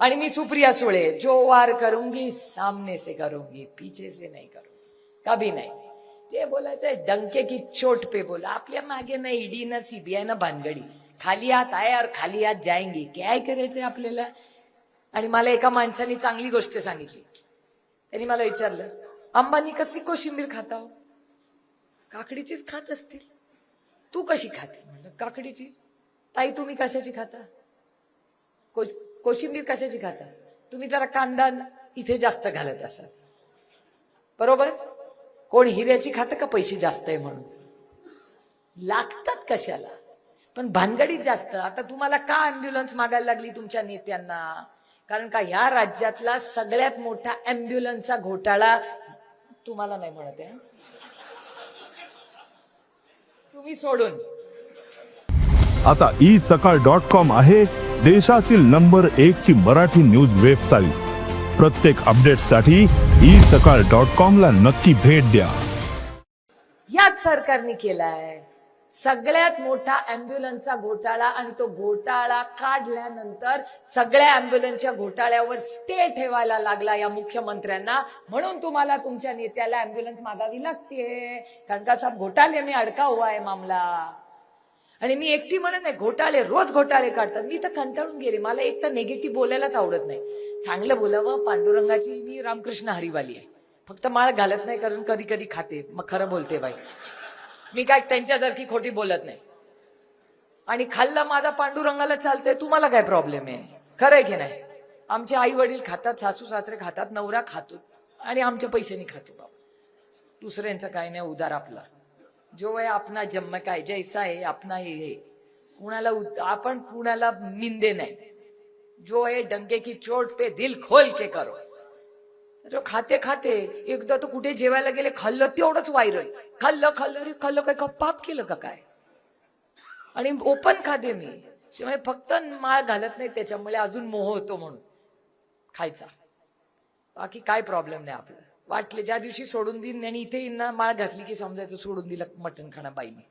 आणि मी सुप्रिया सुळे जो वार करूंगी सामने से करूंगी पीछे से नाही करूंगी. कभी नाही. जे बोलायचंय डंके की चोट पे बोला. आपल्या मागे ना ईडी ना सीबीआय ना भानगडी. खाली हात आहे और खाली हात जायंगी. काय करायचंय आपल्याला? आणि मला एका माणसाने चांगली गोष्ट सांगितली. त्यांनी मला विचारलं अंबानी कसली कोशिंबीर खाता हो काकडीचीच खात असतील. तू कशी खाते? म्हणलं काकडीचीच. ताई तुम्ही कशाची खाता? कोश- कोशिंबीर कशाची खाता? तुम्ही जरा कांदा इथे जास्त घालत असाल. बरोबर? कोण हिऱ्याची खातं का पैसे जास्त आहे म्हणून? लागतात कशाला? पण भानगडीत जास्त. आता तुम्हाला का अँब्युलन्स मागायला लागली तुमच्या नेत्यांना? कारण का ह्या राज्यातला सगळ्यात मोठा अँब्युलन्सचा घोटाळा तुम्हाला नाही म्हणत आहे तुम्ही सोडून. आता ई सकाळ डॉट कॉम आहे. देशातील नंबर एक ची मराठी न्यूज वेबसाईट. प्रत्येक अपडेटसाठी ई सकाळ डॉट कॉम ला नक्की भेट द्या. याच सरकारने केलाय. सगळ्यात मोठा अँब्युलन्सचा घोटाळा आणि तो घोटाळा काढल्यानंतर सगळ्या अँब्युलन्सच्या घोटाळ्यावर स्टे ठेवायला लागला या मुख्यमंत्र्यांना. म्हणून तुम्हाला तुमच्या नेत्याला अँब्युलन्स मागावी लागते कारण का साहेब घोटाळे मी अडका हुआ आहे मामला. आणि मी एकटी म्हणत नाही घोटाळे रोज घोटाळे काढतात. मी तर कंटाळून गेले. मला एक तर निगेटिव्ह बोलायलाच आवडत नाही. चांगलं बोलावं पांडुरंगाची मी रामकृष्ण हरिवाली आहे. फक्त माळ घालत नाही कारण कधी कधी खाते. मग खरं बोलते बाई. मी काय त्यांच्यासारखी खोटी बोलत नाही. आणि खाल्लं माझा पांडुरंगाला चालतंय तुम्हाला काय प्रॉब्लेम आहे? खरं आहे की नाही? आमचे आई वडील खातात सासू सासरे खातात नवरा खातो. आणि आमच्या पैशानी खातो बाबा. दुसऱ्यांचं काय नाही उदार आपला. जो आहे आपला जन्म काय जैसा आहे आपला हे हे. कुणाला आपण कुणाला मिंदे नाही. जो आहे डंके की चोट पे दिल खोल के करो. जो खाते खाते एकदा तर कुठे जेवायला गेले खाल्लं तेवढंच व्हायरल. खाल्लं खाल्लं रे खाल्लं काय का पाप केलं का काय? आणि ओपन खाते मी. त्यामुळे फक्त माळ घालत नाही त्याच्यामुळे अजून मोह होतो म्हणून. खायचा. बाकी काय प्रॉब्लेम नाही आपला. वाटले ज्या दिवशी सोडून देईन आणि इथे माळ घातली की समजायचं सोडून दिलं मटण खाणं बाईने.